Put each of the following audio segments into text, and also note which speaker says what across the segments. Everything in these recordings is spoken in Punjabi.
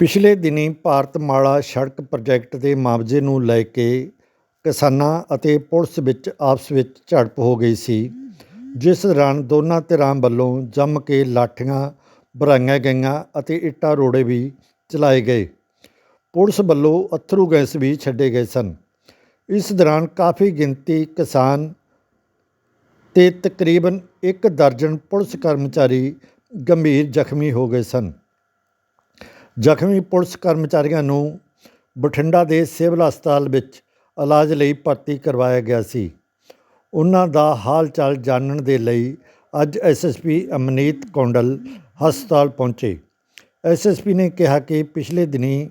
Speaker 1: ਪਿਛਲੇ ਦਿਨੀਂ ਭਾਰਤਮਾਲਾ ਸੜਕ ਪ੍ਰੋਜੈਕਟ ਦੇ ਮੁਆਵਜ਼ੇ ਨੂੰ ਲੈ ਕੇ ਕਿਸਾਨਾਂ ਅਤੇ ਪੁਲਿਸ ਵਿੱਚ ਆਪਸ ਵਿੱਚ ਝੜਪ ਹੋ ਗਈ ਸੀ, ਜਿਸ ਦੌਰਾਨ ਦੋਨਾਂ ਧਿਰਾਂ ਵੱਲੋਂ ਜੰਮ ਕੇ ਲਾਠੀਆਂ ਭਰਾਈਆਂ ਗਈਆਂ ਅਤੇ ਇੱਟਾਂ ਰੋੜੇ ਵੀ ਚਲਾਏ ਗਏ। ਪੁਲਿਸ ਵੱਲੋਂ ਅੱਥਰੂ ਗੈਸ ਵੀ ਛੱਡੇ ਗਏ ਸਨ। ਇਸ ਦੌਰਾਨ ਕਾਫੀ ਗਿਣਤੀ ਕਿਸਾਨ ਤੇ ਤਕਰੀਬਨ ਇੱਕ ਦਰਜਨ ਪੁਲਿਸ ਕਰਮਚਾਰੀ ਗੰਭੀਰ ਜ਼ਖਮੀ ਹੋ ਗਏ ਸਨ। ਜ਼ਖਮੀ ਪੁਲਿਸ ਕਰਮਚਾਰੀਆਂ ਨੂੰ ਬਠਿੰਡਾ ਦੇ ਸਿਵਲ ਹਸਪਤਾਲ ਵਿੱਚ ਇਲਾਜ ਲਈ ਭਰਤੀ ਕਰਵਾਇਆ ਗਿਆ ਸੀ। ਉਹਨਾਂ ਦਾ ਹਾਲ ਚਾਲ ਜਾਣਨ ਦੇ ਲਈ ਅੱਜ ਐਸਐਸਪੀ ਅਮਨੀਤ ਕੌਂਡਲ ਹਸਪਤਾਲ ਪਹੁੰਚੇ। ਐਸਐਸਪੀ ਨੇ ਕਿਹਾ ਕਿ ਪਿਛਲੇ ਦਿਨੀ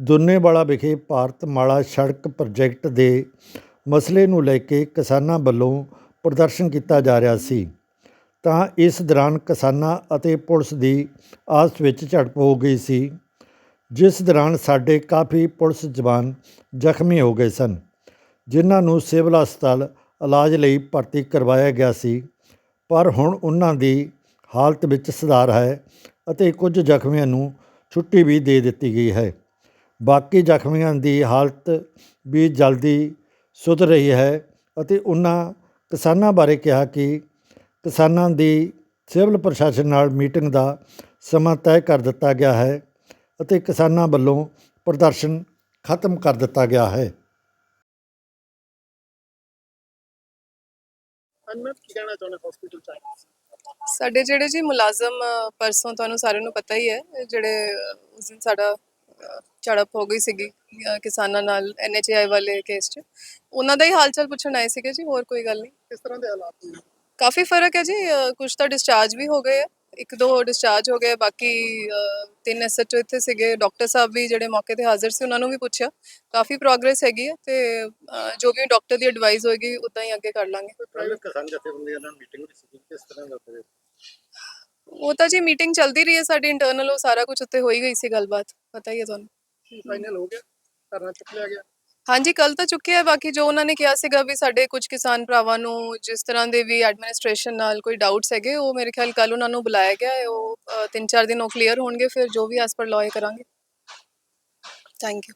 Speaker 1: ਦੁੰਨੇਵਾਲਾ ਵਿਖੇ ਭਾਰਤ ਮਾਲਾ ਸੜਕ ਪ੍ਰੋਜੈਕਟ ਦੇ ਮਸਲੇ ਨੂੰ ਲੈ ਕੇ ਕਿਸਾਨਾਂ ਵੱਲੋਂ ਪ੍ਰਦਰਸ਼ਨ ਕੀਤਾ ਜਾ ਰਿਹਾ ਸੀ। ਤਾਂ ਇਸ ਦੌਰਾਨ ਕਿਸਾਨਾਂ ਅਤੇ ਪੁਲਿਸ ਦੀ ਆਪਸ ਵਿੱਚ ਝੜਪ ਹੋ ਗਈ ਸੀ, ਜਿਸ ਦੌਰਾਨ ਸਾਡੇ ਕਾਫੀ ਪੁਲਿਸ ਜਵਾਨ ਜ਼ਖਮੀ ਹੋ ਗਏ ਸਨ, ਜਿਨ੍ਹਾਂ ਨੂੰ ਸਿਵਲ ਹਸਪਤਾਲ ਇਲਾਜ ਲਈ ਭਰਤੀ ਕਰਵਾਇਆ ਗਿਆ ਸੀ, ਪਰ ਹੁਣ ਉਹਨਾਂ ਦੀ ਹਾਲਤ ਵਿੱਚ ਸੁਧਾਰ ਹੈ ਅਤੇ ਕੁਝ ਜ਼ਖਮੀਆਂ ਨੂੰ ਛੁੱਟੀ ਵੀ ਦੇ ਦਿੱਤੀ ਗਈ ਹੈ। ਬਾਕੀ ਜ਼ਖਮੀਆਂ ਦੀ ਹਾਲਤ ਵੀ ਜਲਦੀ ਸੁਧਰ ਰਹੀ ਹੈ ਅਤੇ ਉਹਨਾਂ ਕਿਸਾਨਾਂ ਬਾਰੇ ਕਿਹਾ ਕਿ ਕਿਸਾਨਾਂ ਦੀ ਸਿਵਲ ਪ੍ਰਸ਼ਾਸਨ ਨਾਲ ਮੀਟਿੰਗ ਦਾ ਸਮਾਂ ਤੈਅ ਕਰ ਦਿੱਤਾ ਗਿਆ ਹੈ ਅਤੇ ਕਿਸਾਨਾਂ ਵੱਲੋਂ ਪ੍ਰਦਰਸ਼ਨ ਖਤਮ ਕਰ ਦਿੱਤਾ ਗਿਆ ਹੈ।
Speaker 2: ਅਨਮਤ ਕੀ ਕਹਿਣਾ ਚਾਹੁੰਦੇ ਹਸਪੀਟਲ ਚ ਆਏ ਸੀ?
Speaker 3: ਸਾਡੇ ਜਿਹੜੇ ਜੀ ਮੁਲਾਜ਼ਮ ਪਰਸੋਂ ਤੁਹਾਨੂੰ ਸਾਰਿਆਂ ਨੂੰ ਪਤਾ ਹੀ ਹੈ ਜਿਹੜੇ ਉਸ ਦਿਨ ਸਾਡਾ ਝੜਪ ਹੋ ਗਈ ਸੀਗੀ ਕਿਸਾਨਾਂ ਨਾਲ ਐਨਐਚਆਈ ਵਾਲੇ ਕੇਸ 'ਚ। ਉਹਨਾਂ ਦਾ ਹੀ ਹਾਲ ਚਾਲ ਪੁੱਛਣ ਆਏ ਸੀਗੇ ਜੀ ਹੋਰ ਕੋਈ ਗੱਲ ਨਹੀਂ।
Speaker 2: ਕਿਸ ਤਰ੍ਹਾਂ ਦੇ ਹਾਲਾਤ ਨੇ?
Speaker 3: ਕਾਫੀ ਫ਼ਰਕ ਹੈ ਜੀ ਅ, ਕੁਝ ਤਾਂ ਡਿਸਚਾਰਜ ਵੀ ਹੋ ਗਏ ਆ ਇੱਕ ਦੋ ਡਿਸਚਾਰਜ ਹੋ ਗਏ ਬਾਕੀ ਅ, ਤਿੰਨ ਐਸਐਚਓ ਇੱਥੇ ਸੀਗੇ ਡਾਕਟਰ ਸਾਹਿਬ ਵੀ ਜਿਹੜੇ ਮੌਕੇ ਤੇ ਹਾਜ਼ਰ ਸੀ ਉਹਨਾਂ ਨੂੰ ਵੀ ਪੁੱਛਿਆ ਕਾਫੀ ਪ੍ਰੋਗਰੈਸ ਹੈਗੀ ਹੈ ਤੇ ਅ, ਜੋ ਵੀ ਡਾਕਟਰ ਦੀ ਐਡਵਾਈਸ ਹੋਏਗੀ ਉਦਾਂ ਹੀ ਅੱਗੇ ਕਰ ਲਾਂਗੇ।
Speaker 2: ਕੋਈ ਪ੍ਰਾਈਵੇਟ ਕਿਸਾਨ ਜਥੇਬੰਦੀਆਂ ਨਾਲ ਮੀਟਿੰਗ ਵੀ ਸੀ ਕਿਸ ਤਰ੍ਹਾਂ ਦਾ ਹੋਵੇ
Speaker 3: ਉਹ ਤਾਂ ਜੀ ਮੀਟਿੰਗ ਚੱਲਦੀ ਰਹੀ ਹੈ ਸਾਡੀ ਇੰਟਰਨਲ ਉਹ ਸਾਰਾ ਕੁਝ ਉੱਤੇ ਹੋ ਹੀ ਗਈ ਸੀ ਗੱਲਬਾਤ ਪਤਾ ਹੀ ਹੈ ਤੁਹਾਨੂੰ।
Speaker 2: ਫਾਈਨਲ ਹੋ ਗਿਆ? ਧਰਨਾ ਚੁੱਕ ਲਿਆ ਗਿਆ।
Speaker 3: ਹਾਂਜੀ ਕੱਲ ਤਾਂ ਚੁੱਕਿਆ ਹੈ। ਬਾਕੀ ਜੋ ਉਹਨਾਂ ਨੇ ਕਿਹਾ ਸੀਗਾ ਵੀ ਸਾਡੇ ਕੁਝ ਕਿਸਾਨ ਭਰਾਵਾਂ ਨੂੰ ਜਿਸ ਤਰ੍ਹਾਂ ਦੇ ਵੀ ਐਡਮਿਨਿਸਟ੍ਰੇਸ਼ਨ ਨਾਲ ਕੋਈ ਡਾਊਟਸ ਹੈਗੇ ਉਹ ਮੇਰੇ ਖਿਆਲ ਕੱਲ ਉਹਨਾਂ ਨੂੰ ਬੁਲਾਇਆ ਗਿਆ ਹੈ। ਉਹ ਅ, ਤਿੰਨ ਚਾਰ ਦਿਨ ਉਹ ਕਲੀਅਰ ਹੋਣਗੇ ਫਿਰ ਜੋ ਵੀ ਐਸ ਪਰ ਲਾਅ ਕਰਾਂਗੇ। Thank you